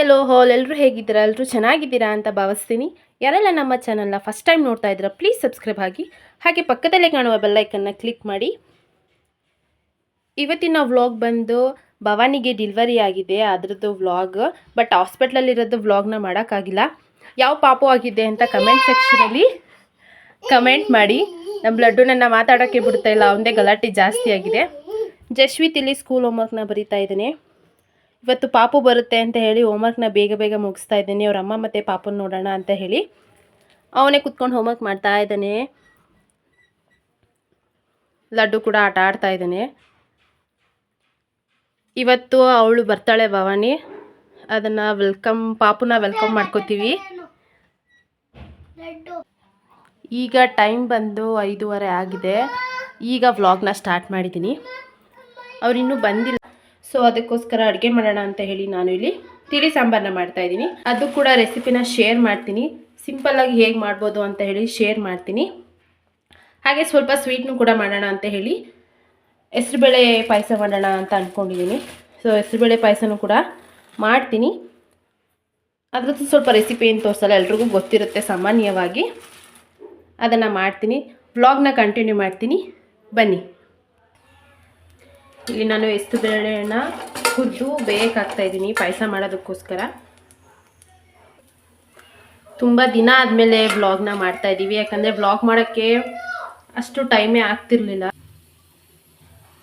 ಎಲ್ಲೋ ಹಾಲ್ ಎಲ್ಲರೂ ಹೇಗಿದ್ದೀರಾ? ಎಲ್ಲರೂ ಚೆನ್ನಾಗಿದ್ದೀರಾ ಅಂತ ಭಾವಿಸ್ತೀನಿ. ಯಾರೆಲ್ಲ ನಮ್ಮ ಚಾನಲ್ನ ಫಸ್ಟ್ ಟೈಮ್ ನೋಡ್ತಾ ಇದ್ದೀರಾ ಪ್ಲೀಸ್ ಸಬ್ಸ್ಕ್ರೈಬ್ ಆಗಿ. ಹಾಗೆ ಪಕ್ಕದಲ್ಲೇ ಕಾಣುವ ಬೆಲ್ಲೈಕನ್ನ ಕ್ಲಿಕ್ ಮಾಡಿ. ಇವತ್ತಿನ ವ್ಲಾಗ್ ಬಂದು ಭವಾನಿಗೆ ಡಿಲ್ವರಿ ಆಗಿದೆ, ಅದರದ್ದು ವ್ಲಾಗ್ ಬಟ್ ಹಾಸ್ಪಿಟ್ಲಲ್ಲಿರೋದು ವ್ಲಾಗ್ನ ಮಾಡೋಕ್ಕಾಗಿಲ್ಲ. ಯಾವ ಪಾಪು ಆಗಿದೆ ಅಂತ ಕಮೆಂಟ್ ಸೆಕ್ಷನಲ್ಲಿ ಕಮೆಂಟ್ ಮಾಡಿ. ನಮ್ಮ ಲಡ್ಡು ನನ್ನ ಮಾತಾಡೋಕ್ಕೆ ಬಿಡ್ತಾ ಇಲ್ಲ ಅವನದೇ ಗಲಾಟೆ ಜಾಸ್ತಿ ಆಗಿದೆ. ಜಶ್ವಿತ್ ಇಲ್ಲಿ ಸ್ಕೂಲ್ ಹೋಮ್ವರ್ಕ್ನ ಬರೀತಾ ಇದ್ದಾನೆ. ಇವತ್ತು ಪಾಪು ಬರುತ್ತೆ ಅಂತ ಹೇಳಿ ಹೋಮ್ವರ್ಕ್ನ ಬೇಗ ಬೇಗ ಮುಗಿಸ್ತಾ ಇದ್ದೀನಿ. ಅವ್ರ ಅಮ್ಮ ಮತ್ತು ಪಾಪನ ನೋಡೋಣ ಅಂತ ಹೇಳಿ. ಅವನೇ ಕುತ್ಕೊಂಡು ಹೋಮ್ವರ್ಕ್ ಮಾಡ್ತಾ ಇದ್ದಾನೆ. ಲಡ್ಡು ಕೂಡ ಆಟ ಆಡ್ತಾ ಇದ್ದಾನೆ. ಇವತ್ತು ಅವಳು ಬರ್ತಾಳೆ ಭವಾನಿ. ಅದನ್ನು ವೆಲ್ಕಮ್ ಪಾಪುನ ವೆಲ್ಕಮ್ ಮಾಡ್ಕೋತೀವಿ. ಈಗ ಟೈಮ್ ಬಂದು ಐದೂವರೆ ಆಗಿದೆ. ಈಗ ವ್ಲಾಗ್ನ ಸ್ಟಾರ್ಟ್ ಮಾಡಿದ್ದೀನಿ. ಅವರಿನ್ನೂ ಬಂದಿಲ್ಲ. ಸೊ ಅದಕ್ಕೋಸ್ಕರ ಅಡುಗೆ ಮಾಡೋಣ ಅಂತ ಹೇಳಿ ನಾನು ಇಲ್ಲಿ ತಿಳಿ ಸಾಂಬಾರನ್ನ ಮಾಡ್ತಾ ಇದ್ದೀನಿ. ಅದು ಕೂಡ ರೆಸಿಪಿನ ಶೇರ್ ಮಾಡ್ತೀನಿ. ಸಿಂಪಲ್ಲಾಗಿ ಹೇಗೆ ಮಾಡ್ಬೋದು ಅಂತ ಹೇಳಿ ಶೇರ್ ಮಾಡ್ತೀನಿ. ಹಾಗೆ ಸ್ವಲ್ಪ ಸ್ವೀಟ್ನು ಕೂಡ ಮಾಡೋಣ ಅಂತ ಹೇಳಿ ಹೆಸರುಬೇಳೆ ಪಾಯಸ ಮಾಡೋಣ ಅಂತ ಅಂದ್ಕೊಂಡಿದ್ದೀನಿ ಸೊ ಹೆಸರುಬೇಳೆ ಪಾಯಸನೂ ಕೂಡ ಮಾಡ್ತೀನಿ. ಅದ್ರದ್ದು ಸ್ವಲ್ಪ ರೆಸಿಪಿ ಏನು ತೋರಿಸಲ್ಲ, ಎಲ್ರಿಗೂ ಗೊತ್ತಿರುತ್ತೆ ಸಾಮಾನ್ಯವಾಗಿ. ಅದನ್ನು ಮಾಡ್ತೀನಿ. ವ್ಲಾಗ್ನ ಕಂಟಿನ್ಯೂ ಮಾಡ್ತೀನಿ. ಬನ್ನಿ. ಇಲ್ಲಿ ನಾನು ಎಷ್ಟು ಬೇಳೆನ ಹುರಿದು ಬೇಯಕ್ಕೆ ಇದ್ದೀನಿ ಪಾಯಸ ಮಾಡೋದಕ್ಕೋಸ್ಕರ. ತುಂಬ ದಿನ ಆದಮೇಲೆ ವ್ಲಾಗ್ನ ಮಾಡ್ತಾ ಇದ್ದೀವಿ ಯಾಕಂದರೆ ಬ್ಲಾಗ್ ಮಾಡೋಕ್ಕೆ ಅಷ್ಟು ಟೈಮೇ ಆಗ್ತಿರ್ಲಿಲ್ಲ.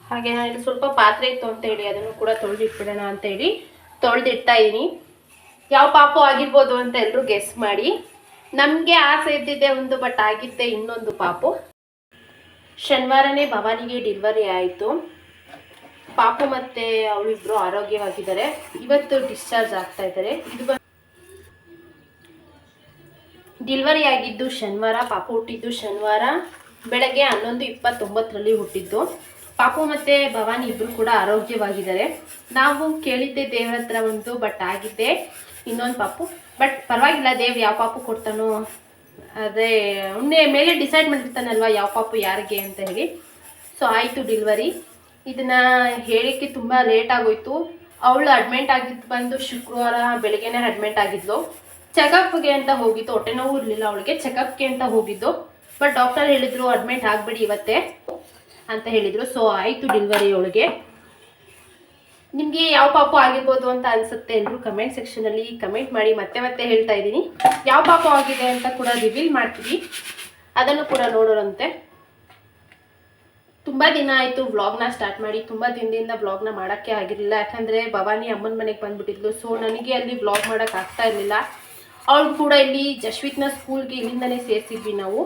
ಹಾಗೆ ನಾನು ಸ್ವಲ್ಪ ಪಾತ್ರೆ ಇತ್ತು ಅಂತ ಹೇಳಿ, ಅದನ್ನು ಕೂಡ ತೊಳೆದಿಟ್ಬಿಡೋಣ ಅಂತ ಹೇಳಿ ತೊಳೆದಿಡ್ತಾ ಇದ್ದೀನಿ ಯಾವ ಪಾಪು ಆಗಿರ್ಬೋದು ಅಂತ ಎಲ್ಲರೂ ಗೆಸ್ ಮಾಡಿ. ನಮಗೆ ಆಸೆ ಇದ್ದಿದ್ದೆ ಒಂದು ಬಟ್ ಆಗಿದ್ದೆ ಇನ್ನೊಂದು ಪಾಪು. ಶನಿವಾರನೇ ಭವಾನಿಗೆ ಡಿಲ್ವರಿ ಆಯಿತು. ಪಾಪು ಮತ್ತೆ ಅವಳಿಬ್ರು ಆರೋಗ್ಯವಾಗಿದ್ದಾರೆ. ಇವತ್ತು ಡಿಸ್ಚಾರ್ಜ್ ಆಗ್ತಾ ಇದ್ದಾರೆ. ಇದು ಆಗಿದ್ದು ಶನಿವಾರ, ಪಾಪು ಹುಟ್ಟಿದ್ದು ಶನಿವಾರ. ಬೆಳಗ್ಗೆ ಹನ್ನೊಂದು ಇಪ್ಪತ್ತೊಂಬತ್ತರಲ್ಲಿ ಹುಟ್ಟಿದ್ದು. ಪಾಪು ಮತ್ತು ಭವಾನಿ ಇಬ್ಬರು ಕೂಡ ಆರೋಗ್ಯವಾಗಿದ್ದಾರೆ. ನಾವು ಕೇಳಿದ್ದೆ ದೇವರ ಹತ್ರ ಒಂದು ಬಟ್ ಆಗಿದ್ದೆ ಇನ್ನೊಂದು ಪಾಪು. ಬಟ್ ಪರವಾಗಿಲ್ಲ, ದೇವ್ ಯಾವ ಪಾಪು ಕೊಡ್ತಾನೋ, ಅದೇ ಒಂದೇ ಮೇಲೆ ಡಿಸೈಡ್ ಮಾಡಿರ್ತಾನಲ್ವ ಯಾವ ಪಾಪು ಯಾರಿಗೆ ಅಂತ ಹೇಳಿ. ಸೊ ಆಯಿತು ಡಿಲ್ವರಿ ಇದನ್ನ ಹೇಳಿಕ್ಕೆ ತುಂಬ ಲೇಟ್ ಆಗೋಯ್ತು. ಅವಳು ಅಡ್ಮಿಂಟ್ ಆಗಿದ್ದು ಬಂದು ಶುಕ್ರವಾರ ಬೆಳಗ್ಗೆನೇ ಅಡ್ಮಿಂಟ್ ಆಗಿದ್ಲು. ಚೆಕಪ್ಗೆ ಅಂತ ಹೋಗಿದ್ದು, ಹೊಟ್ಟೆ ನೋವು ಇರಲಿಲ್ಲ ಅವಳಿಗೆ. ಚೆಕಪ್ಗೆ ಅಂತ ಹೋಗಿದ್ದು. ಬಟ್ ಡಾಕ್ಟರ್ ಹೇಳಿದ್ರು ಅಡ್ಮಿಂಟ್ ಆಗಬೇಡಿ ಇವತ್ತೇ ಅಂತ ಹೇಳಿದರು. ಸೊ ಆಯಿತು ಡಿಲ್ವರಿ ಅವಳಿಗೆ. ನಿಮಗೆ ಯಾವ ಪಾಪು ಆಗಿರ್ಬೋದು ಅಂತ ಅನಿಸುತ್ತೆ ಎಲ್ಲರೂ ಕಮೆಂಟ್ ಸೆಕ್ಷನಲ್ಲಿ ಕಮೆಂಟ್ ಮಾಡಿ, ಮತ್ತೆ ಮತ್ತೆ ಹೇಳ್ತಾ ಇದ್ದೀನಿ. ಯಾವ ಪಾಪು ಆಗಿದೆ ಅಂತ ಕೂಡ ರಿವೀಲ್ ಮಾಡ್ತೀವಿ. ಅದನ್ನು ಕೂಡ ನೋಡೋರಂತೆ. ತುಂಬ ದಿನ ಆಯಿತು ವ್ಲಾಗ್ನ ಸ್ಟಾರ್ಟ್ ಮಾಡಿ, ತುಂಬ ದಿನದಿಂದ ವ್ಲಾಗ್ನ ಮಾಡೋಕ್ಕೆ ಆಗಿರಲಿಲ್ಲ. ಯಾಕಂದರೆ ಭವಾನಿ ಅಮ್ಮನ ಮನೆಗೆ ಬಂದುಬಿಟ್ಟಿದ್ಲು. ಸೊ ನನಗೆ ಅಲ್ಲಿ ವ್ಲಾಗ್ ಮಾಡೋಕ್ಕೆ ಆಗ್ತಾ ಇರಲಿಲ್ಲ. ಅವಳು ಕೂಡ ಇಲ್ಲಿ ಜಶ್ವಿತ್ನ ಸ್ಕೂಲ್ಗೆ ಇಲ್ಲಿಂದನೇ ಸೇರಿಸಿದ್ವಿ ನಾವು.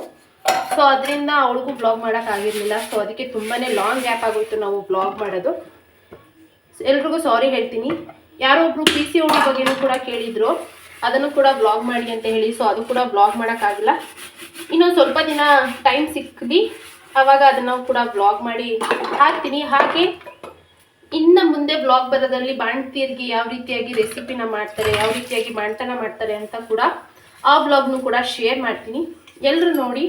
ಸೊ ಅದರಿಂದ ಅವಳಿಗೂ ವ್ಲಾಗ್ ಮಾಡೋಕ್ಕಾಗಿರಲಿಲ್ಲ ಸೊ ಅದಕ್ಕೆ ತುಂಬಾ ಲಾಂಗ್ ಗ್ಯಾಪ್ ಆಗೋಯಿತು ನಾವು ಬ್ಲಾಗ್ ಮಾಡೋದು. ಎಲ್ರಿಗೂ ಸಾರಿ ಹೇಳ್ತೀನಿ. ಯಾರೋ ಒಬ್ರು ಪಿ ಸಿ ಓಡಿ ಬಗ್ಗೆನೂ ಕೂಡ ಕೇಳಿದ್ರು. ಅದನ್ನು ಕೂಡ ಬ್ಲಾಗ್ ಮಾಡಿ ಅಂತ ಹೇಳಿ. ಸೊ ಅದು ಕೂಡ ಬ್ಲಾಗ್ ಮಾಡೋಕ್ಕಾಗಿಲ್ಲ ಇನ್ನೊಂದು ಸ್ವಲ್ಪ ದಿನ ಟೈಮ್ ಸಿಕ್ಕಲಿ ಆವಾಗ ಅದನ್ನು ಕೂಡ ಬ್ಲಾಗ್ ಮಾಡಿ ಹಾಕ್ತೀನಿ. ಹಾಗೆ ಇನ್ನು ಮುಂದೆ ಬ್ಲಾಗ್ ಬರೋದ್ರಲ್ಲಿ ಬಾಣ್ತಿಯರಿಗೆ ಯಾವ ರೀತಿಯಾಗಿ ರೆಸಿಪಿನ ಮಾಡ್ತಾರೆ, ಯಾವ ರೀತಿಯಾಗಿ ಬಾಣ್ತನ ಮಾಡ್ತಾರೆ ಅಂತ ಕೂಡ ಆ ಬ್ಲಾಗ್ನು ಕೂಡ ಶೇರ್ ಮಾಡ್ತೀನಿ. ಎಲ್ಲರೂ ನೋಡಿ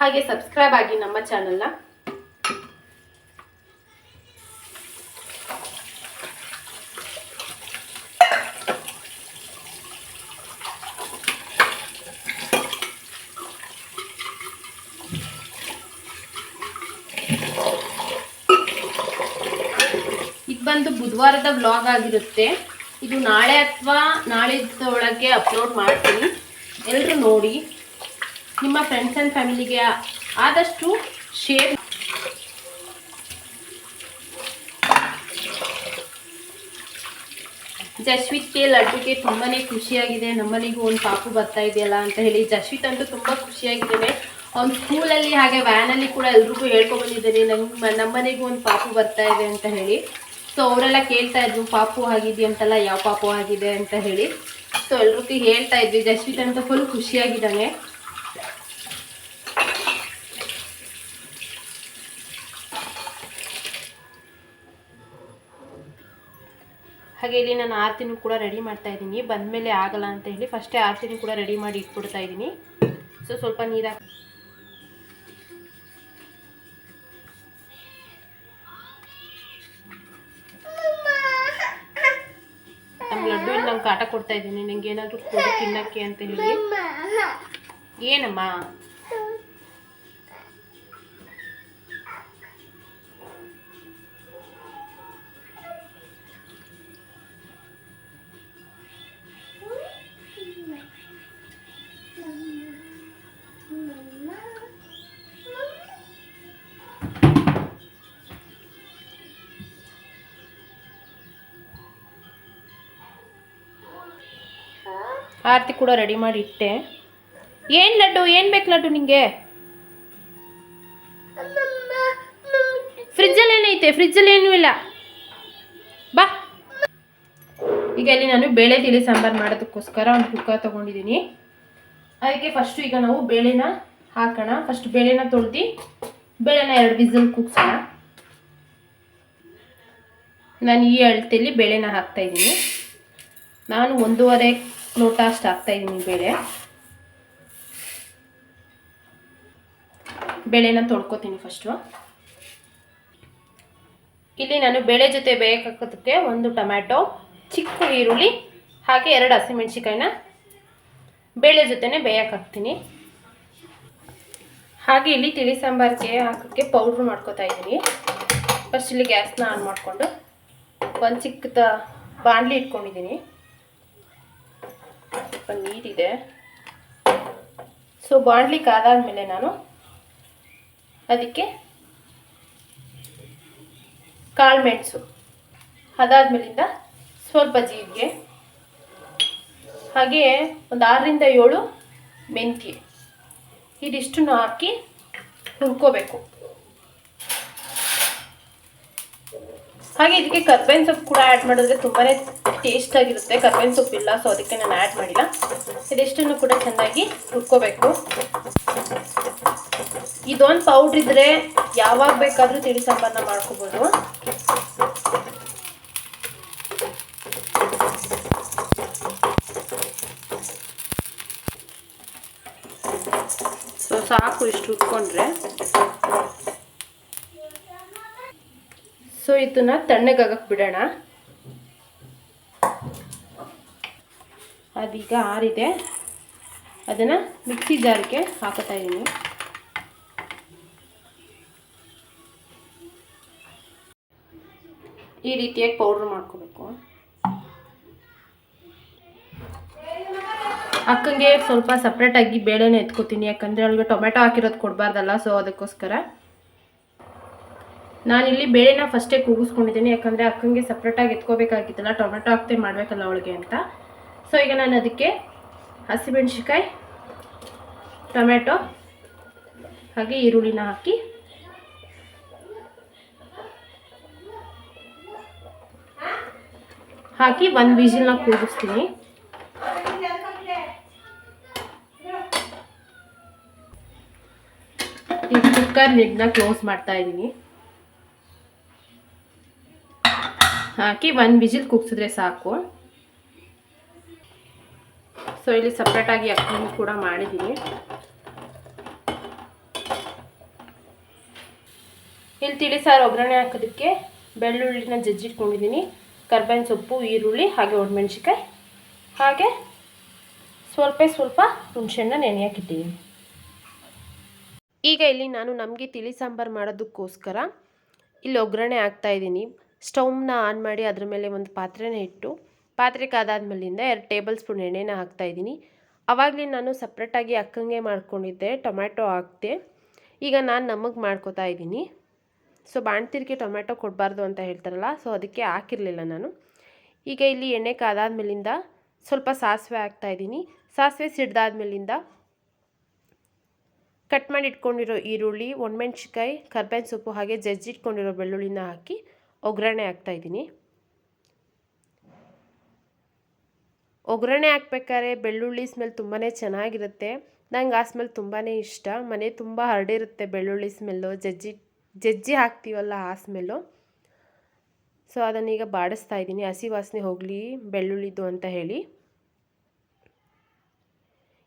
ಹಾಗೆ ಸಬ್ಸ್ಕ್ರೈಬ್ ಆಗಿ ನಮ್ಮ ಚಾನಲ್ನ ಇದು ಬಂದು ಬುಧವಾರದ ಬ್ಲಾಗ್ ಆಗಿರುತ್ತೆ. ಇದು ನಾಳೆ ಅಥವಾ ನಾಳಿದ್ದೊಳಗೆ ಅಪ್ಲೋಡ್ ಮಾಡ್ತೀನಿ. ಎಲ್ಲರೂ ನೋಡಿ. ನಿಮ್ಮ ಫ್ರೆಂಡ್ಸ್ ಆ್ಯಂಡ್ ಫ್ಯಾಮಿಲಿಗೆ ಆದಷ್ಟು ಶೇರ್ ಜಶ್ವಿತ್ಗೆ ಲಡ್ಡುಗೆ ತುಂಬಾ ಖುಷಿಯಾಗಿದೆ. ನಮ್ಮನಿಗೂ ಒಂದು ಪಾಪು ಬರ್ತಾ ಇದೆಯಲ್ಲ ಅಂತ ಹೇಳಿ ಜಶ್ವಿತ್ ಅಂತೂ ತುಂಬ ಖುಷಿಯಾಗಿದ್ದಾನೆ ಅವ್ನು ಸ್ಕೂಲಲ್ಲಿ ಹಾಗೆ ವ್ಯಾನಲ್ಲಿ ಕೂಡ ಎಲ್ರಿಗೂ ಹೇಳ್ಕೊಬಂದಿದ್ದಾನೆ ನಮ್ಮ ನಮ್ಮನೆಗೂ ಒಂದು ಪಾಪು ಬರ್ತಾ ಇದೆ ಅಂತ ಹೇಳಿ. ಸೊ ಅವರೆಲ್ಲ ಕೇಳ್ತಾ ಇದ್ರು, ಪಾಪು ಆಗಿದೆ ಅಂತಲ್ಲ, ಯಾವ ಪಾಪು ಆಗಿದೆ ಅಂತ ಹೇಳಿ. ಸೊ ಎಲ್ರಿಗೂ ಹೇಳ್ತಾ ಇದ್ವಿ, ಜಸ್ವಿತ್ ಅಂತ ಫುಲ್ ಖುಷಿಯಾಗಿದ್ದಾನೆ. ಹಾಗೆ ಇಲ್ಲಿ ನಾನು ಆರತಿನೂ ಕೂಡ ರೆಡಿ ಮಾಡ್ತಾ ಇದ್ದೀನಿ. ಬಂದಮೇಲೆ ಆಗಲ್ಲ ಅಂತ ಹೇಳಿ ಫಸ್ಟೇ ಆರತಿನೂ ಕೂಡ ರೆಡಿ ಮಾಡಿ ಇಟ್ಬಿಡ್ತಾ ಇದ್ದೀನಿ. ಸೊ ಸ್ವಲ್ಪ ನೀರು ಲಡ್ಡು ಇಲ್ಲಿ ನಂಗೆ ಕಾಟ ಕೊಡ್ತಾ ಇದ್ದೀನಿ. ನಂಗೆ ಏನಾದರೂ ಕೊಡು ತಿನ್ನಕ್ಕೆ ಅಂತ ಹೇಳಿ. ಏನಮ್ಮ? ಆರತಿ ಕೂಡ ರೆಡಿ ಮಾಡಿ ಇಟ್ಟೆ. ಏನು ಲಡ್ಡು? ಏನು ಬೇಕು ಲಡ್ಡು ನಿಮಗೆ ಫ್ರಿಜ್ಜಲ್ಲಿ ಏನೈತೆ ಫ್ರಿಜ್ಜಲ್ಲಿ ಏನೂ ಇಲ್ಲ. ಬಾ. ಈಗ ಇಲ್ಲಿ ನಾನು ಬೇಳೆ ತಿಳಿ ಸಾಂಬಾರು ಮಾಡೋದಕ್ಕೋಸ್ಕರ ಒಂದು ಕುಕ್ಕರ್ ತೊಗೊಂಡಿದ್ದೀನಿ. ಅದಕ್ಕೆ ಫಸ್ಟು ಈಗ ನಾವು ಬೇಳೆನ ಹಾಕೋಣ. ಫಸ್ಟ್ ಬೇಳೆನ ತೊಳ್ದು, ಬೇಳೆನ ಎರಡು ವಿಸಲ್ ಕುಗ್ಸೋಣ. ನಾನು ಈ ಅಳತೆಯಲ್ಲಿ ಬೇಳೆನ ಹಾಕ್ತಾ ಇದ್ದೀನಿ. ನಾನು ಒಂದೂವರೆ ಲೋಟ ಅಷ್ಟು ಹಾಕ್ತಾ ಇದ್ದೀನಿ ಬೇಳೆ ಬೇಳೆನ ತೊಳ್ಕೊತೀನಿ ಫಸ್ಟು ಇಲ್ಲಿ ನಾನು ಬೇಳೆ ಜೊತೆ ಬೇಯಕ್ಕೆ ಒಂದು ಟೊಮ್ಯಾಟೊ, ಚಿಕ್ಕ ಈರುಳ್ಳಿ, ಹಾಗೆ ಎರಡು ಹಸಿಮೆಣ್ಸಿಕಾಯಿನ ಬೇಳೆ ಜೊತೆನೆ ಬೇಯಕ್ಕೆ ಹಾಕ್ತೀನಿ ಹಾಗೆ ಇಲ್ಲಿ ತಿಳಿ ಸಾಂಬಾರಿಗೆ ಹಾಕೋಕ್ಕೆ ಪೌಡ್ರ್ ಮಾಡ್ಕೋತಾ ಇದ್ದೀನಿ. ಫಸ್ಟ್ ಇಲ್ಲಿ ಗ್ಯಾಸ್ನ ಆನ್ ಮಾಡಿಕೊಂಡು ಒಂದು ಚಿಕ್ಕದ ಬಾಣಲಿ ಇಟ್ಕೊಂಡಿದ್ದೀನಿ. ಸ್ವಲ್ಪ ನೀರಿದೆ ಸೊ ಬಾಣಲಿ ಆದಾದ್ಮೇಲೆ ನಾನು ಅದಕ್ಕೆ ಕಾಳು ಮೆಣಸು ಅದಾದ್ಮೇಲಿಂದ ಸ್ವಲ್ಪ ಜೀರಿಗೆ, ಹಾಗೆ ಒಂದು ಆರರಿಂದ ಏಳು ಮೆಂತ್ಯ. ಇದಿಷ್ಟನ್ನು ಹಾಕಿ ಹುರ್ಕೋಬೇಕು. ಹಾಗೆ ಇದಕ್ಕೆ ಕರ್ಬೇವಿನ ಸೊಪ್ಪು ಕೂಡ ಆ್ಯಡ್ ಮಾಡಿದ್ರೆ ತುಂಬಾ ಟೇಸ್ಟ್ ಆಗಿರುತ್ತೆ. ಕರ್ಬೇವಿನ ಸೊಪ್ಪು ಇಲ್ಲ ಸೊ ಅದಕ್ಕೆ ನಾನು ಆ್ಯಡ್ ಮಾಡಿಲ್ಲ. ಇದೆಷ್ಟನ್ನು ಕೂಡ ಚೆನ್ನಾಗಿ ಹುರ್ಕೋಬೇಕು. ಇದೊಂದು ಪೌಡ್ರ್ ಇದ್ರೆ ಯಾವಾಗ ಬೇಕಾದರೂ ತಿಳಿ ಸಾಂಬಾರನ್ನ ಮಾಡ್ಕೋಬೋದು. ಸೊ ಸಾಕು ಇಷ್ಟು ಹುರ್ಕೊಂಡ್ರೆ. ಸೊ ಇದನ್ನ ತಣ್ಣಗಾಗಕ್ಕೆ ಬಿಡೋಣ. ಅದೀಗ ಆರಿದೆ. ಅದನ್ನು ಮಿಕ್ಸಿ ಜಾರಿಗೆ ಹಾಕೋತಾ ಇದ್ದೀನಿ. ಈ ರೀತಿಯಾಗಿ ಪೌಡ್ರ್ ಮಾಡ್ಕೋಬೇಕು. ಅಕ್ಕಂಗೆ ಸ್ವಲ್ಪ ಸಪ್ರೇಟಾಗಿ ಬೇಳೆನೇ ಎತ್ಕೋತೀನಿ. ಯಾಕಂದರೆ ಅವಳಿಗೆ ಟೊಮೆಟೊ ಹಾಕಿರೋದು ಕೊಡಬಾರ್ದಲ್ಲ, ಸೊ ಅದಕ್ಕೋಸ್ಕರ ನಾನಿಲ್ಲಿ ಬೇಳೆನ ಫಸ್ಟೇ ಕೂಗಿಸ್ಕೊಂಡಿದ್ದೀನಿ, ಯಾಕಂದರೆ ಅಕ್ಕಂಗೆ ಸಪ್ರೇಟಾಗಿ ಎತ್ಕೋಬೇಕಾಗಿತ್ತಲ್ಲ, ಟೊಮೆಟೊ ಹಾಕ್ತೇ ಮಾಡಬೇಕಲ್ಲ ಅವಳಿಗೆ ಅಂತ. ಸೊ ಈಗ ನಾನು ಅದಕ್ಕೆ ಹಸಿಮೆಣ್ಸಿಕಾಯಿ ಟೊಮೆಟೊ, ಹಾಗೆ ಈರುಳ್ಳಿನ ಹಾಕಿ ಹಾಕಿ ಒಂದು ವಿಜಿಲ್ನ ಕೂಗಿಸ್ತೀನಿ. ಈಗ ಕುಕ್ಕರ್ ಲಿಡ್ನ ಕ್ಲೋಸ್ ಮಾಡ್ತಾ ಇದ್ದೀನಿ. ಹಾಕಿ ಒಂದು ವಿಜಿಲ್ ಕುಗ್ಸಿದ್ರೆ ಸಾಕು. ಸೊ ಇಲ್ಲಿ ಸಪ್ರೇಟಾಗಿ ಅಕ್ಕಿ ಕೂಡ ಮಾಡಿದ್ದೀನಿ ಇಲ್ಲಿ ತಿಳಿ ಸಾರು ಒಗ್ಗರಣೆ ಹಾಕೋದಕ್ಕೆ ಬೆಳ್ಳುಳ್ಳಿನ ಜಜ್ಜಿಟ್ಕೊಂಡಿದ್ದೀನಿ ಕರ್ಬೇವಿನ ಸೊಪ್ಪು, ಈರುಳ್ಳಿ, ಹಾಗೆ ಒಣಮೆಣ್ಸಿಕಾಯಿ ಹಾಗೆ ಸ್ವಲ್ಪ ಸ್ವಲ್ಪ ಹುಣಸೆಹಣ್ಣ ನೆನೆಯಾಕಿಟ್ಟಿದ್ದೀನಿ ಈಗ ಇಲ್ಲಿ ನಾನು ನಮಗೆ ತಿಳಿ ಸಾಂಬಾರು ಮಾಡೋದಕ್ಕೋಸ್ಕರ ಇಲ್ಲಿ ಒಗ್ಗರಣೆ ಹಾಕ್ತಾಯಿದ್ದೀನಿ ಸ್ಟವ್ನ ಆನ್ ಮಾಡಿ ಅದ್ರ ಮೇಲೆ ಒಂದು ಪಾತ್ರೆನ ಇಟ್ಟು ಪಾತ್ರೆ ಕಾದಾದ್ಮೇಲಿಂದ ಎರಡು ಟೇಬಲ್ ಸ್ಪೂನ್ ಎಣ್ಣೆನ ಹಾಕ್ತಾಯಿದ್ದೀನಿ ಅವಾಗಲೇ ನಾನು ಸಪ್ರೇಟಾಗಿ ಅಕ್ಕಂಗೆ ಮಾಡ್ಕೊಂಡಿದ್ದೆ, ಟೊಮ್ಯಾಟೊ ಹಾಕ್ತೆ ಈಗ ನಾನು ನಮಗೆ ಮಾಡ್ಕೋತಾ ಇದ್ದೀನಿ. ಸೊ ಬಾಣ್ತಿರ್ಗೆ ಟೊಮ್ಯಾಟೊ ಕೊಡಬಾರ್ದು ಅಂತ ಹೇಳ್ತಾರಲ್ಲ, ಸೊ ಅದಕ್ಕೆ ಹಾಕಿರಲಿಲ್ಲ ನಾನು. ಈಗ ಇಲ್ಲಿ ಎಣ್ಣೆ ಕಾದಾದ್ಮೇಲಿಂದ ಸ್ವಲ್ಪ ಸಾಸಿವೆ ಹಾಕ್ತಾಯಿದ್ದೀನಿ ಸಾಸಿವೆ ಸಿಡ್ದಾದ್ಮೇಲಿಂದ ಕಟ್ ಮಾಡಿ ಇಟ್ಕೊಂಡಿರೋ ಈರುಳ್ಳಿ ಒಣಮೆಣ್ಸಿಕಾಯಿ ಕರ್ಬೇವಿನ ಸೊಪ್ಪು ಹಾಗೆ ಜಜ್ಜಿಟ್ಕೊಂಡಿರೋ ಬೆಳ್ಳುಳ್ಳಿನ ಹಾಕಿ ಒಗ್ಗರಣೆ ಹಾಕ್ತಾಯಿದ್ದೀನಿ ಒಗ್ಗರಣೆ ಹಾಕ್ಬೇಕಾದ್ರೆ ಬೆಳ್ಳುಳ್ಳಿ ಸ್ಮೆಲ್ ತುಂಬಾ ಚೆನ್ನಾಗಿರುತ್ತೆ. ನಂಗೆ ಆ ಸ್ಮೆಲ್ ತುಂಬಾ ಇಷ್ಟ. ಮನೆ ತುಂಬ ಹರಡಿರುತ್ತೆ ಬೆಳ್ಳುಳ್ಳಿ ಸ್ಮೆಲ್ಲು. ಜಜ್ಜಿ ಜಜ್ಜಿ ಹಾಕ್ತೀವಲ್ಲ ಆ ಸ್ಮೆಲ್ಲು. ಸೊ, ಅದನ್ನೀಗ ಬಾಡಿಸ್ತಾ ಇದ್ದೀನಿ. ಹಸಿ ವಾಸನೆ ಹೋಗಲಿ, ಬೆಳ್ಳುಳ್ಳಿದು ಅಂತ ಹೇಳಿ.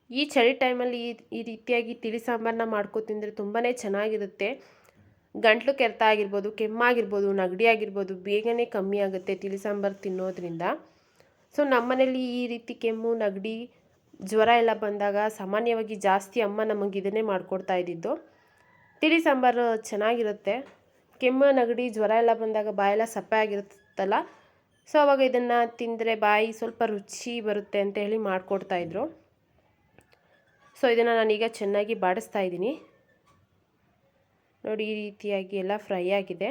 ಈ ಚಳಿ ಟೈಮಲ್ಲಿ ಈ ಈ ರೀತಿಯಾಗಿ ತಿಳಿ ಸಾಂಬಾರನ್ನ ಮಾಡ್ಕೊ ತಿಂದರೆ ತುಂಬಾ ಚೆನ್ನಾಗಿರುತ್ತೆ. ಗಂಟ್ಲು ಕೆರೆತ ಆಗಿರ್ಬೋದು ಕೆಮ್ಮಾಗಿರ್ಬೋದು ನೆಗಡಿ ಆಗಿರ್ಬೋದು ಬೇಗನೆ ಕಮ್ಮಿ ಆಗುತ್ತೆ ತಿಳಿ ಸಾಂಬಾರು ತಿನ್ನೋದ್ರಿಂದ. ಸೊ ನಮ್ಮನೇಲಿ ಈ ರೀತಿ ಕೆಮ್ಮು, ನೆಗಡಿ, ಜ್ವರ ಎಲ್ಲ ಬಂದಾಗ ಸಾಮಾನ್ಯವಾಗಿ ಜಾಸ್ತಿ ಅಮ್ಮ ನಮಗೆ ಇದನ್ನೇ ಮಾಡಿಕೊಡ್ತಾ ಇದ್ದಿದ್ದು. ತಿಳಿ ಸಾಂಬಾರು ಚೆನ್ನಾಗಿರುತ್ತೆ. ಕೆಮ್ಮು, ನೆಗಡಿ, ಜ್ವರ ಎಲ್ಲ ಬಂದಾಗ ಬಾಯೆಲ್ಲ ಸಪ್ಪೆ ಆಗಿರುತ್ತಲ್ಲ, ಸೊ ಅವಾಗ ಇದನ್ನು ತಿಂದರೆ ಬಾಯಿ ಸ್ವಲ್ಪ ರುಚಿ ಬರುತ್ತೆ ಅಂತ ಹೇಳಿ ಮಾಡಿಕೊಡ್ತಾಯಿದ್ರು ಸೊ ಇದನ್ನು ನಾನೀಗ ಚೆನ್ನಾಗಿ ಬಾಡಿಸ್ತಾ ಇದ್ದೀನಿ. ನೋಡಿ ಈ ರೀತಿಯಾಗಿ ಎಲ್ಲ ಫ್ರೈ ಆಗಿದೆ.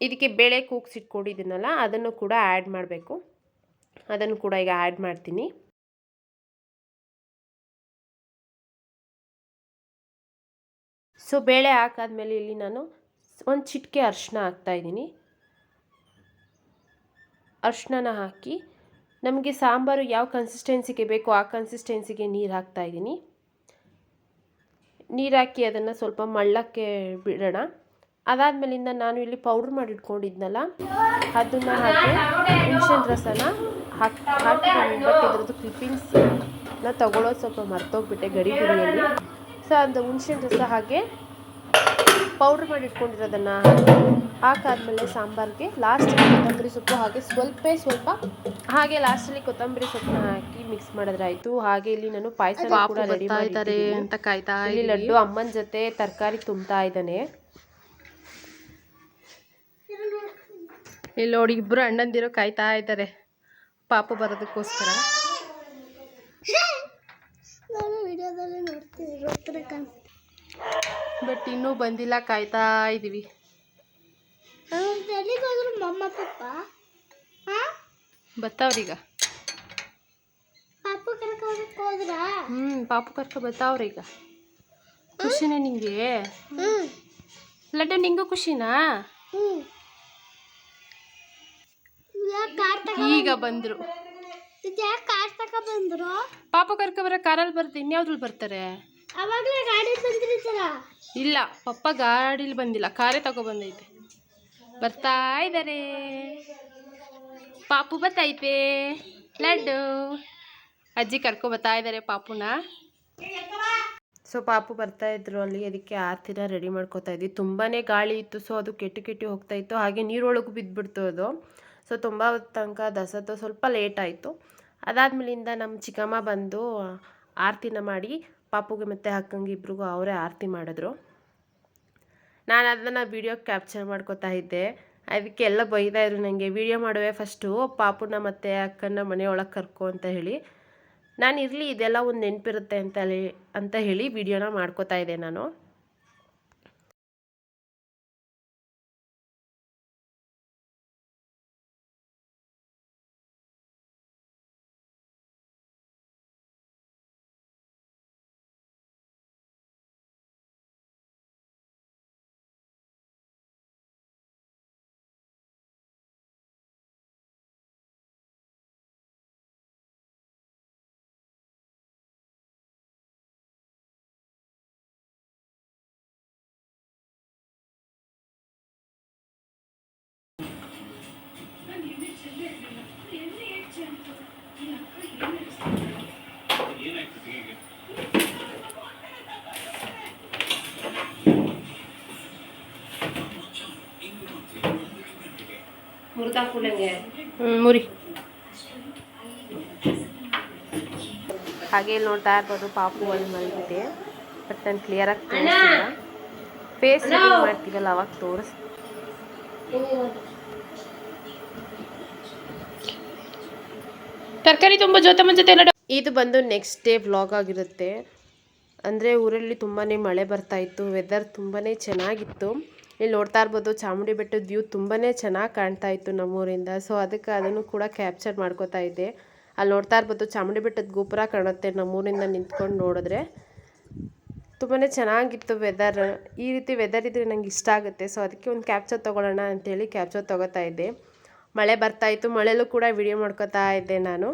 ಇದಕ್ಕೆ ಬೇಳೆ ಕೂಗ್ಸಿಟ್ಕೊಂಡಿದ್ದೀನಲ್ಲ, ಅದನ್ನು ಕೂಡ ಆ್ಯಡ್ ಮಾಡಬೇಕು. ಅದನ್ನು ಕೂಡ ಈಗ ಆ್ಯಡ್ ಮಾಡ್ತೀನಿ. ಸೊ, ಬೇಳೆ ಹಾಕಾದ್ಮೇಲೆ ಇಲ್ಲಿ ನಾನು ಒಂದು ಚಿಟಿಕೆ ಅರಿಶಿನ ಹಾಕ್ತಾಯಿದ್ದೀನಿ ಅರಿಶಿನ ಹಾಕಿ ನಮಗೆ ಸಾಂಬಾರು ಯಾವ ಕನ್ಸಿಸ್ಟೆನ್ಸಿಗೆ ಬೇಕೋ ಆ ಕನ್ಸಿಸ್ಟೆನ್ಸಿಗೆ ನೀರು ಹಾಕ್ತಾಯಿದ್ದೀನಿ ನೀರು ಹಾಕಿ ಅದನ್ನು ಸ್ವಲ್ಪ ಮಳ್ಳಕ್ಕೆ ಬಿಡೋಣ. ಅದಾದಮೇಲಿಂದ ನಾನು ಇಲ್ಲಿ ಪೌಡ್ರ್ ಮಾಡಿ ಇಟ್ಕೊಂಡಿದ್ನಲ್ಲ ಅದನ್ನು ಹಾಕಿ ಹುಣಸಿನ ರಸನ ಹಾಕಿ ಹಾಕ್ತೀನಿ ಬಟ್ ಇದ್ರದ್ದು ಕ್ಲಿಪ್ಪಿಂಗ್ಸ್ನ ತಗೊಳ್ಳೋದು ಸ್ವಲ್ಪ ಮರ್ತೋಗ್ಬಿಟ್ಟೆ ಗಡಿ ಗುಡಿಯಲ್ಲಿ. ಸೊ ಅದು ಹುಣಸಿನ ರಸ ಹಾಗೆ ಪೌಡ್ರ್ ಮಾಡಿ ಇಟ್ಕೊಂಡಿರೋದನ್ನು ಹಾಕಾದ್ಮೇಲೆ ಸಾಂಬಾರಿಗೆ ಲಾಸ್ಟಲ್ಲಿ ಕೊತ್ತಂಬರಿ ಸೊಪ್ಪು ಹಾಗೆ ಸ್ವಲ್ಪ ಸ್ವಲ್ಪ ಹಾಗೆ ಲಾಸ್ಟಲ್ಲಿ ಕೊತ್ತಂಬರಿ ಸೊಪ್ಪನ್ನ ಹಾಕಿ ಮಿಕ್ಸ್ ಮಾಡಿದ್ರೆ ಆಯಿತು. ಹಾಗೆ ಇಲ್ಲಿ ನಾನು ಪಾಯಸ ಕೂಡ ರೆಡಿ ಮಾಡಿದ್ದಾರೆ ಅಂತ ಕಾಯ್ತಾ ಇಲ್ಲಿ ಲಡ್ಡು ಅಮ್ಮನ ಜೊತೆ ತರಕಾರಿ ತುಂಬ್ತಾ ಇದ್ದಾನೆ. ಇಲ್ಲಿ ನೋಡಿ ಇಬ್ರು ಅಣ್ಣಂದಿರು ಕಾಯ್ತಾ ಇದ್ದಾರೆ. ಪಾಪು ಬರೋದಕ್ಕೋಸ್ಕರ. ಬಟ್ ಇನ್ನೂ ಬಂದಿಲ್ಲ ಕಾಯ್ತಾ ಇದೀವಿ ಎಲ್ಲಿಗೆ ಹೋದ್ರು ಮಮ್ಮ ಪಪ್ಪ ಹಾಂ ಬತ್ತಾವ್ರೀಗ ಪಾಪ ಕರ್ಕೋದಕ್ಕೆ ಹೋದ್ರ? ಹ್ಞೂ ಪಾಪು ಕರ್ಕೊ ಬರ್ತಾವ್ರ ಈಗ. ಖುಷಿನೇ ನಿಂಗೆ? ಲಡ್ಡ ನಿಂಗೂ ಖುಷಿನಾ? ಈಗ ಬಂದರು? ಕಾರ್ ತಕ ಬಂದ್ರು? ಪಾಪು ಕರ್ಕೊ ಬರೋ ಕಾರಲ್ಲಿ ಬರ್ತಾರೆ ಇನ್ಯಾವ್ದ್ರಲ್ಲಿ ಬರ್ತಾರೆ? ಅವಾಗಲೇ ಗಾಡಿ ಬಂದಿರ್ತಾರ? ಇಲ್ಲ ಪಪ್ಪ ಗಾಡಿಲಿ ಬಂದಿಲ್ಲ ಕಾರೇ ತಗೊಬಂದೈತೆ ಬರ್ತಾ ಇದ್ದಾರೆ ಪಾಪು ಬರ್ತೈತೆ ಲಡ್ಡು. ಅಜ್ಜಿ ಕರ್ಕೊ ಬರ್ತಾ ಇದ್ದಾರೆ ಪಾಪುನ. ಸೊ ಪಾಪು ಬರ್ತಾ ಇದ್ರು ಅಲ್ಲಿ, ಅದಕ್ಕೆ ಆರತಿನ ರೆಡಿ ಮಾಡ್ಕೋತಾ ಇದ್ವಿ. ತುಂಬಾ ಗಾಳಿ ಇತ್ತು ಸೊ ಅದು ಕೆಟ್ಟು ಕೆಟ್ಟು ಹೋಗ್ತಾ ಇತ್ತು. ಹಾಗೆ ನೀರೊಳಗೂ ಬಿದ್ದುಬಿಡ್ತು ಅದು. ಸೊ ತುಂಬ ತನಕ ದಸತ್ತು ಸ್ವಲ್ಪ ಲೇಟ್ ಆಯಿತು. ಅದಾದ್ಮೇಲಿಂದ ನಮ್ಮ ಚಿಕ್ಕಮ್ಮ ಬಂದು ಆರತಿನ ಮಾಡಿ ಪಾಪುಗೆ ಮತ್ತು ಅಕ್ಕಂಗೆ ಇಬ್ರಿಗೂ ಅವರೇ ಆರತಿ ಮಾಡಿದ್ರು. ನಾನು ಅದನ್ನು ವೀಡಿಯೋ ಕ್ಯಾಪ್ಚರ್ ಮಾಡ್ಕೋತಾ ಇದ್ದೆ. ಅದಕ್ಕೆ ಎಲ್ಲ ಬೈದಾಯಿದ್ರು ನನಗೆ ವೀಡಿಯೋ ಮಾಡುವೆ ಫಸ್ಟು ಪಾಪುನ ಮತ್ತು ಅಕ್ಕನ ಮನೆಯೊಳಗೆ ಕರ್ಕೊ ಅಂತ ಹೇಳಿ. ನಾನು ಇರಲಿ ಇದೆಲ್ಲ ಒಂದು ನೆನಪಿರುತ್ತೆ ಅಂತ ಅಂತ ಹೇಳಿ ವಿಡಿಯೋನ ಮಾಡ್ಕೋತಾ ಇದ್ದೆ ನಾನು. ಮುರ್ದಾ ಕೂಡಂಗೆ. ಹ್ಞೂ ಮುರಿ. ಹಾಗೆ ನೋಡ್ತಾ ಇರ್ಬೋದು ಪಾಪು ಅಲ್ಲಿ ಮಲಗಿದೆ. ಬಟ್ ನಾನು ಕ್ಲಿಯರಾಗಿ ತೋರಿಸ್ತಿಲ್ಲ. ಫೇಸ್ ಮಾಡ್ತೀವಲ್ಲ ಅವಾಗ ತೋರಿಸ್ ತರಕಾರಿ ತುಂಬ ಜೊತೆ ಮುಂಚೆ ಲಡ್ಡು ಇದು ಬಂದು ನೆಕ್ಸ್ಟ್ ಡೇ ವ್ಲಾಗ್ ಆಗಿರುತ್ತೆ. ಅಂದರೆ ಊರಲ್ಲಿ ತುಂಬಾ ಮಳೆ ಬರ್ತಾಯಿತ್ತು ವೆದರ್ ತುಂಬಾ ಚೆನ್ನಾಗಿತ್ತು. ಇಲ್ಲಿ ನೋಡ್ತಾ ಇರ್ಬೋದು, ಚಾಮುಂಡಿ ಬೆಟ್ಟದ ವ್ಯೂ ತುಂಬಾ ಚೆನ್ನಾಗಿ ಕಾಣ್ತಾ ಇತ್ತು ನಮ್ಮೂರಿಂದ. ಸೊ ಅದಕ್ಕೆ ಅದನ್ನು ಕೂಡ ಕ್ಯಾಪ್ಚರ್ ಮಾಡ್ಕೋತಾ ಇದ್ದೆ. ಅಲ್ಲಿ ನೋಡ್ತಾ ಇರ್ಬೋದು, ಚಾಮುಂಡಿ ಬೆಟ್ಟದ ಗೋಪುರ ಕಾಣುತ್ತೆ ನಮ್ಮೂರಿಂದ ನಿಂತ್ಕೊಂಡು ನೋಡಿದ್ರೆ. ತುಂಬಾ ಚೆನ್ನಾಗಿತ್ತು ವೆದರ್ ಈ ರೀತಿ ವೆದರ್ ಇದ್ದರೆ ನಂಗೆ ಇಷ್ಟ ಆಗುತ್ತೆ. ಸೊ ಅದಕ್ಕೆ ಒಂದು ಕ್ಯಾಪ್ಚರ್ ತೊಗೊಳ್ಳೋಣ ಅಂತೇಳಿ ಕ್ಯಾಪ್ಚರ್ ತೊಗೋತಾ ಇದ್ದೆ. ಮಳೆ ಬರ್ತಾಯಿತ್ತು ಮಳೆಯಲ್ಲೂ ಕೂಡ ವಿಡಿಯೋ ಮಾಡ್ಕೋತಾ ಇದ್ದೆ ನಾನು.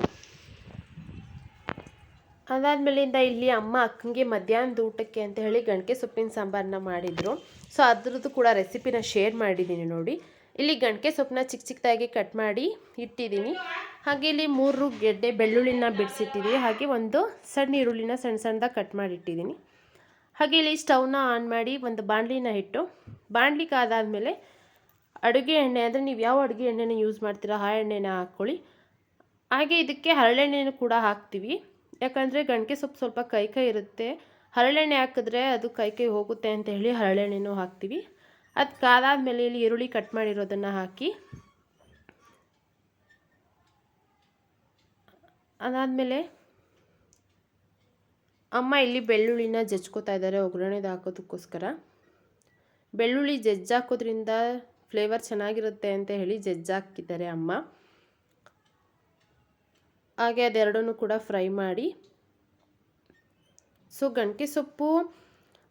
ಅದಾದ್ಮೇಲಿಂದ ಇಲ್ಲಿ ಅಮ್ಮ ಅಕ್ಕಂಗೆ ಮಧ್ಯಾಹ್ನದ ಊಟಕ್ಕೆ ಅಂತ ಹೇಳಿ ಗಣಕೆ ಸೊಪ್ಪಿನ ಸಾಂಬಾರನ್ನ ಮಾಡಿದರು. ಸೊ ಅದರದ್ದು ಕೂಡ ರೆಸಿಪಿನ ಶೇರ್ ಮಾಡಿದ್ದೀನಿ ನೋಡಿ. ಇಲ್ಲಿ ಗಣಕೆ ಸೊಪ್ಪನ್ನ ಚಿಕ್ಕ ಚಿಕ್ಕದಾಗಿ ಕಟ್ ಮಾಡಿ ಇಟ್ಟಿದ್ದೀನಿ ಹಾಗೆ ಇಲ್ಲಿ ಮೂರು ಗೆಡ್ಡೆ ಬೆಳ್ಳುಳ್ಳಿನ ಬಿಡಿಸಿಟ್ಟಿದ್ದೀನಿ ಹಾಗೆ ಒಂದು ಸಣ್ಣ ಈರುಳ್ಳಿನ ಸಣ್ಣ ಸಣ್ಣದಾಗಿ ಕಟ್ ಮಾಡಿ ಇಟ್ಟಿದ್ದೀನಿ ಹಾಗೆ ಇಲ್ಲಿ ಸ್ಟವ್ನ ಆನ್ ಮಾಡಿ ಒಂದು ಬಾಣಲಿನ ಇಟ್ಟು ಬಾಣಲಿ ಕಾದಾದಮೇಲೆ ಅಡುಗೆ ಎಣ್ಣೆ, ಅಂದರೆ ನೀವು ಯಾವ ಅಡುಗೆ ಎಣ್ಣೆನ ಯೂಸ್ ಮಾಡ್ತೀರಾ ಆ ಎಣ್ಣೆನ ಹಾಕ್ಕೊಳ್ಳಿ ಹಾಗೆ ಇದಕ್ಕೆ ಹರಳೆಣ್ಣೆನೂ ಕೂಡ ಹಾಕ್ತೀವಿ. ಯಾಕಂದರೆ ಗಣಕೆ ಸೊಪ್ಪು ಸ್ವಲ್ಪ ಕೈ ಕೈ ಇರುತ್ತೆ. ಹರಳೆಣ್ಣೆ ಹಾಕಿದ್ರೆ ಅದು ಕೈ ಕೈ ಹೋಗುತ್ತೆ ಅಂತ ಹೇಳಿ ಹರಳೆಣ್ಣೆನೂ ಹಾಕ್ತೀವಿ. ಅದು ಕಾದಾದ್ಮೇಲೆ ಇಲ್ಲಿ ಈರುಳ್ಳಿ ಕಟ್ ಮಾಡಿರೋದನ್ನು ಹಾಕಿ. ಅದಾದಮೇಲೆ ಅಮ್ಮ ಇಲ್ಲಿ ಬೆಳ್ಳುಳ್ಳಿನ ಜಜ್ಕೋತಾ ಇದ್ದಾರೆ ಒಗ್ಗರಣೆದು ಹಾಕೋದಕ್ಕೋಸ್ಕರ. ಬೆಳ್ಳುಳ್ಳಿ ಜಜ್ಜಾಕೋದ್ರಿಂದ ಫ್ಲೇವರ್ ಚೆನ್ನಾಗಿರುತ್ತೆ ಅಂತ ಹೇಳಿ ಜಜ್ಜಾಕಿದ್ದಾರೆ ಅಮ್ಮ. ಹಾಗೆ ಅದೆರಡೂ ಕೂಡ ಫ್ರೈ ಮಾಡಿ. ಸೊ, ಗಂಟೆ ಸೊಪ್ಪು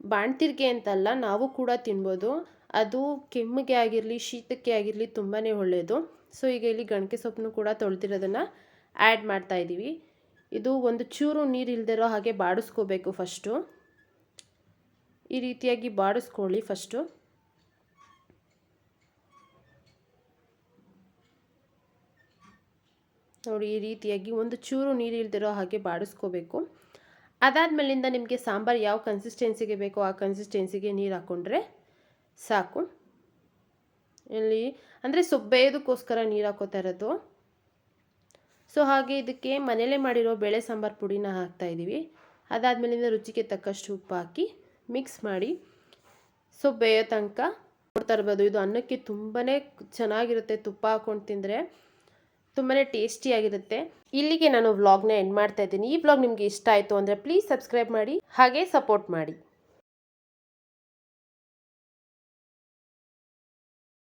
ಬಾಣ್ತಿರ್ಗೆ ಅಂತಲ್ಲ ನಾವು ಕೂಡ ತಿನ್ಬೋದು. ಅದು ಕೆಮ್ಮಿಗೆ ಆಗಿರಲಿ, ಶೀತಕ್ಕೆ ಆಗಿರಲಿ ತುಂಬಾ ಒಳ್ಳೆಯದು ಸೊ, ಈಗ ಇಲ್ಲಿ ಗಣಕೆ ಸೊಪ್ಪನ್ನು ಕೂಡ ತೊಳೆದಿರೋದನ್ನು ಆ್ಯಡ್ ಮಾಡ್ತಾ ಇದ್ದೀವಿ ಇದು ಒಂದು ಚೂರು ನೀರು ಇಲ್ದಿರೋ ಹಾಗೆ ಬಾಡಿಸ್ಕೋಬೇಕು ಫಸ್ಟು. ಈ ರೀತಿಯಾಗಿ ಬಾಡಿಸ್ಕೊಳ್ಳಿ ಫಸ್ಟು. ನೋಡಿ, ಈ ರೀತಿಯಾಗಿ ಒಂದು ಚೂರು ನೀರು ಇಲ್ದಿರೋ ಹಾಗೆ ಬಾಡಿಸ್ಕೋಬೇಕು. ಅದಾದಮೇಲಿಂದ ನಿಮಗೆ ಸಾಂಬಾರು ಯಾವ ಕನ್ಸಿಸ್ಟೆನ್ಸಿಗೆ ಬೇಕೋ ಆ ಕನ್ಸಿಸ್ಟೆನ್ಸಿಗೆ ನೀರು ಹಾಕ್ಕೊಂಡ್ರೆ ಸಾಕು. ಇಲ್ಲಿ, ಅಂದರೆ ಸೊಬ್ಬೆಯೋದಕ್ಕೋಸ್ಕರ ನೀರು ಹಾಕೋತಾ ಇರೋದು. ಸೊ, ಹಾಗೆ ಇದಕ್ಕೆ ಮನೇಲೇ ಮಾಡಿರೋ ಬೇಳೆ ಸಾಂಬಾರು ಪುಡಿನ ಹಾಕ್ತಾ ಇದ್ದೀವಿ ಅದಾದಮೇಲಿಂದ ರುಚಿಗೆ ತಕ್ಕಷ್ಟು ಉಪ್ಪು ಹಾಕಿ ಮಿಕ್ಸ್ ಮಾಡಿ ಸೊ ಬೇಯೋ ತನಕ ಕೊಡ್ತಾ ಇರ್ಬೋದು. ಇದು ಅನ್ನಕ್ಕೆ ತುಂಬಾ ಚೆನ್ನಾಗಿರುತ್ತೆ. ತುಪ್ಪ ಹಾಕ್ಕೊಂಡು ತಿಂದರೆ ತುಂಬಾ ಟೇಸ್ಟಿಯಾಗಿರುತ್ತೆ ಇಲ್ಲಿಗೆ ನಾನು ವ್ಲಾಗ್ನ ಎಂಡ್ ಮಾಡ್ತಾ ಇದ್ದೀನಿ. ಈ ವ್ಲಾಗ್ ನಿಮಗೆ ಇಷ್ಟ ಆಯಿತು ಅಂದರೆ ಪ್ಲೀಸ್ ಸಬ್ಸ್ಕ್ರೈಬ್ ಮಾಡಿ, ಹಾಗೆ ಸಪೋರ್ಟ್ ಮಾಡಿ.